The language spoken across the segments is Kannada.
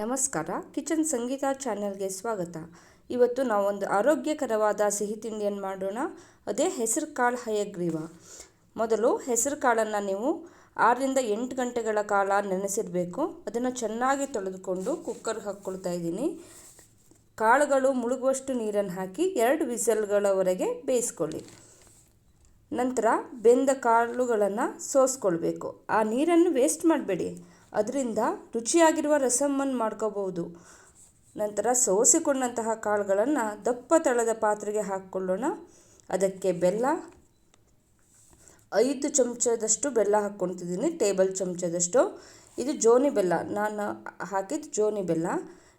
ನಮಸ್ಕಾರ. ಕಿಚನ್ ಸಂಗೀತ ಚಾನೆಲ್ಗೆ ಸ್ವಾಗತ. ಇವತ್ತು ನಾವೊಂದು ಆರೋಗ್ಯಕರವಾದ ಸಿಹಿ ತಿಂಡಿಯನ್ನು ಮಾಡೋಣ. ಅದೇ ಹೆಸರು ಕಾಳು ಹಯಗ್ರೀವ. ಮೊದಲು ಹೆಸರು ಕಾಳನ್ನು ನೀವು ಆರರಿಂದ ಎಂಟು ಗಂಟೆಗಳ ಕಾಲ ನೆನೆಸಿರಬೇಕು. ಅದನ್ನು ಚೆನ್ನಾಗಿ ತೊಳೆದುಕೊಂಡು ಕುಕ್ಕರ್ಗೆ ಹಾಕ್ಕೊಳ್ತಾ ಇದ್ದೀನಿ. ಕಾಳುಗಳು ಮುಳುಗುವಷ್ಟು ನೀರನ್ನು ಹಾಕಿ ಎರಡು ವಿಸಲ್ಗಳವರೆಗೆ ಬೇಯಿಸ್ಕೊಳ್ಳಿ. ನಂತರ ಬೆಂದ ಕಾಳುಗಳನ್ನು ಸೋಸ್ಕೊಳ್ಬೇಕು. ಆ ನೀರನ್ನು ವೇಸ್ಟ್ ಮಾಡಬೇಡಿ. ಅದರಿಂದ ರುಚಿಯಾಗಿರುವ ರಸಮ್ಮನ್ನು ಮಾಡ್ಕೋಬಹುದು ನಂತರ ಸೋಸಿಕೊಂಡಂತಹ ಕಾಳುಗಳನ್ನು ದಪ್ಪ ತಳದ ಪಾತ್ರೆಗೆ ಹಾಕ್ಕೊಳ್ಳೋಣ. ಅದಕ್ಕೆ ಬೆಲ್ಲ, ಐದು ಚಮಚದಷ್ಟು ಬೆಲ್ಲ ಹಾಕ್ಕೊತಿದ್ದೀನಿ ಟೇಬಲ್ ಚಮಚದಷ್ಟು. ಇದು ಜೋನಿ ಬೆಲ್ಲ, ನಾನು ಹಾಕಿದ ಜೋನಿ ಬೆಲ್ಲ.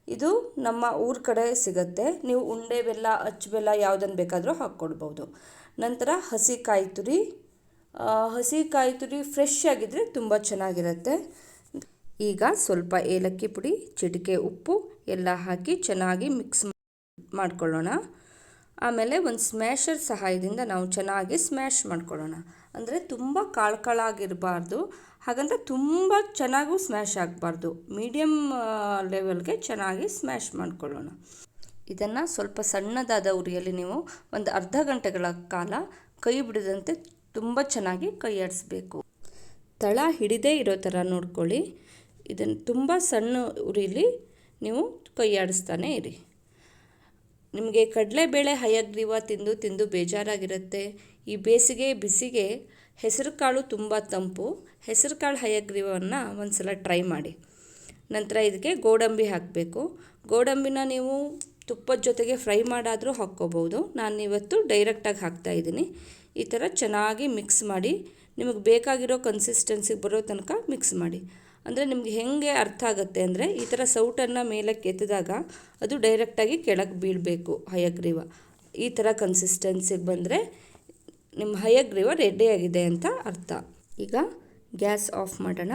ಇದು ನಮ್ಮ ಊರ ಕಡೆ ಸಿಗುತ್ತೆ. ನೀವು ಉಂಡೆ ಬೆಲ್ಲ, ಅಚ್ಚು ಬೆಲ್ಲ ಯಾವುದನ್ನು ಬೇಕಾದರೂ ಹಾಕ್ಕೊಡ್ಬೋದು. ನಂತರ ಹಸಿ ಕಾಯಿ ತುರಿ. ಹಸಿ ಕಾಯಿ ತುರಿ ಫ್ರೆಶ್ ಆಗಿದ್ದರೆ ತುಂಬ ಚೆನ್ನಾಗಿರುತ್ತೆ. ಈಗ ಸ್ವಲ್ಪ ಏಲಕ್ಕಿ ಪುಡಿ, ಚಿಟಿಕೆ ಉಪ್ಪು, ಎಲ್ಲ ಹಾಕಿ ಚೆನ್ನಾಗಿ ಮಿಕ್ಸ್ ಮಾಡ್ಕೊಳ್ಳೋಣ. ಆಮೇಲೆ ಒಂದು ಸ್ಮ್ಯಾಷರ್ ಸಹಾಯದಿಂದ ನಾವು ಚೆನ್ನಾಗಿ ಸ್ಮ್ಯಾಶ್ ಮಾಡ್ಕೊಳ್ಳೋಣ. ಅಂದರೆ ತುಂಬ ಕಾಳ್ಕಾಳಾಗಿರಬಾರ್ದು ಹಾಗಂತ ತುಂಬ ಚೆನ್ನಾಗೂ ಸ್ಮ್ಯಾಶ್ ಆಗಬಾರ್ದು. ಮೀಡಿಯಮ್ ಲೆವೆಲ್ಗೆ ಚೆನ್ನಾಗಿ ಸ್ಮ್ಯಾಶ್ ಮಾಡ್ಕೊಳ್ಳೋಣ. ಇದನ್ನು ಸ್ವಲ್ಪ ಸಣ್ಣದಾದ ಉರಿಯಲ್ಲಿ ನೀವು ಒಂದು ಅರ್ಧ ಗಂಟೆಗಳ ಕಾಲ ಕೈ ಬಿಡದಂತೆ ತುಂಬ ಚೆನ್ನಾಗಿ ಕೈ ಆಡಿಸ್ಬೇಕು ತಳ ಹಿಡಿದೇ ಇರೋ ಥರ ನೋಡ್ಕೊಳ್ಳಿ. ಇದನ್ನು ತುಂಬ ಸಣ್ಣ ಉರಿಲಿ ನೀವು ಕೈಯಾಡಿಸ್ತಾನೆ ಇರಿ. ನಿಮಗೆ ಕಡಲೆಬೇಳೆ ಹಯಗ್ರೀವ ತಿಂದು ತಿಂದು ಬೇಜಾರಾಗಿರುತ್ತೆ. ಈ ಬೇಸಿಗೆ ಬಿಸಿಗೆ ಹೆಸರು ಕಾಳು ತುಂಬ ತಂಪು. ಹೆಸರು ಕಾಳು ಹಯಗ್ರೀವವನ್ನು ಒಂದು ಸಲ ಟ್ರೈ ಮಾಡಿ. ನಂತರ ಇದಕ್ಕೆ ಗೋಡಂಬಿ ಹಾಕಬೇಕು. ಗೋಡಂಬಿನ ನೀವು ತುಪ್ಪದ ಜೊತೆಗೆ ಫ್ರೈ ಮಾಡಾದರೂ ಹಾಕ್ಕೋಬೋದು. ನಾನು ಇವತ್ತು ಡೈರೆಕ್ಟಾಗಿ ಹಾಕ್ತಾಯಿದ್ದೀನಿ ಈ ಥರ ಚೆನ್ನಾಗಿ ಮಿಕ್ಸ್ ಮಾಡಿ, ನಿಮಗೆ ಬೇಕಾಗಿರೋ ಕನ್ಸಿಸ್ಟೆನ್ಸಿಗೆ ಬರೋ ತನಕ ಮಿಕ್ಸ್ ಮಾಡಿ. ಅಂದರೆ ನಿಮಗೆ ಹೇಗೆ ಅರ್ಥ ಆಗುತ್ತೆ ಅಂದರೆ ಈ ಥರ ಸೌಟನ್ನು ಮೇಲಕ್ಕೆ ಎತ್ತಿದಾಗ ಅದು ಡೈರೆಕ್ಟಾಗಿ ಕೆಳಗೆ ಬೀಳಬೇಕು ಹಯಗ್ರೀವ ಈ ಥರ ಕನ್ಸಿಸ್ಟೆನ್ಸಿಗೆ ಬಂದರೆ ನಿಮ್ಮ ಹಯಗ್ರೀವ ರೆಡಿಯಾಗಿದೆ ಅಂತ ಅರ್ಥ. ಈಗ ಗ್ಯಾಸ್ ಆಫ್ ಮಾಡೋಣ.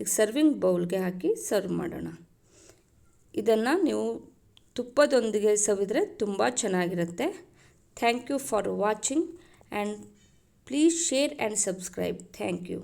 ಈಗ ಸರ್ವಿಂಗ್ ಬೌಲ್ಗೆ ಹಾಕಿ ಸರ್ವ್ ಮಾಡೋಣ. ಇದನ್ನು ನೀವು ತುಪ್ಪದೊಂದಿಗೆ ಸವಿದರೆ ತುಂಬ ಚೆನ್ನಾಗಿರುತ್ತೆ. Thank you for watching and please share and subscribe thank you